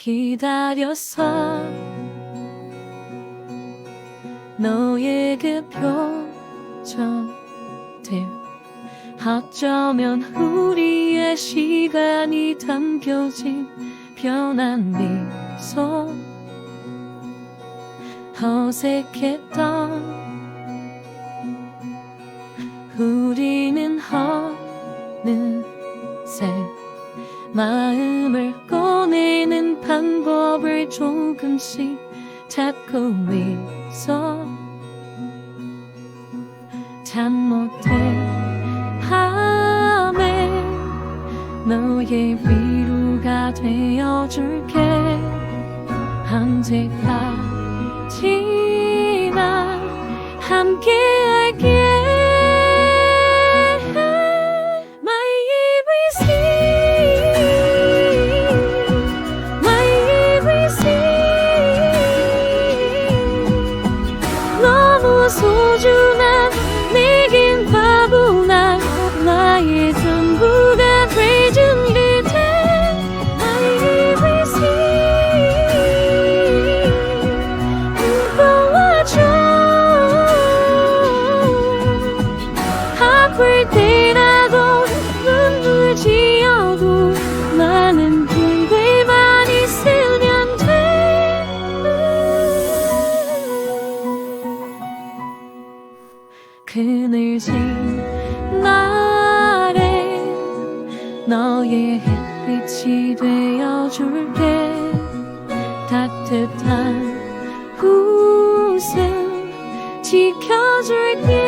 기다렸어 너의 그 표정들 어쩌면 우리의 시간이 담겨진 변한 미소. 어색했던 우리는 어느새 마음을 방법을 조금씩 찾고 있어. 잠 못해 밤에 너의 위로가 되어줄게. 언제까지나 함께할게 그늘진 날에 너의 햇빛이 되어줄게. 따뜻한 웃음 지켜줄게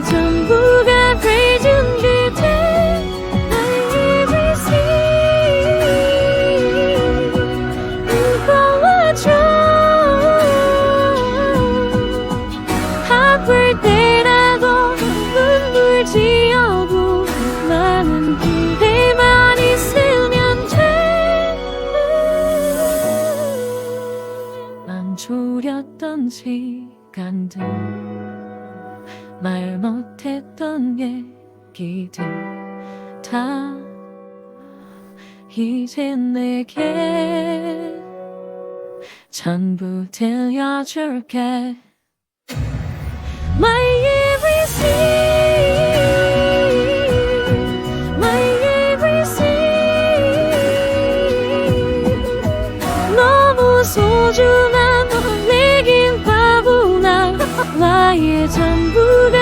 나의 전부가 그대 My everything 때라도 눈물 지어도 나는 그대만 있으면 돼. 난 졸였던 시간들 말 못했던 얘기들 다 이제 내게 전부 들려줄게 My everything My everything 너무 소중한 나의 전부가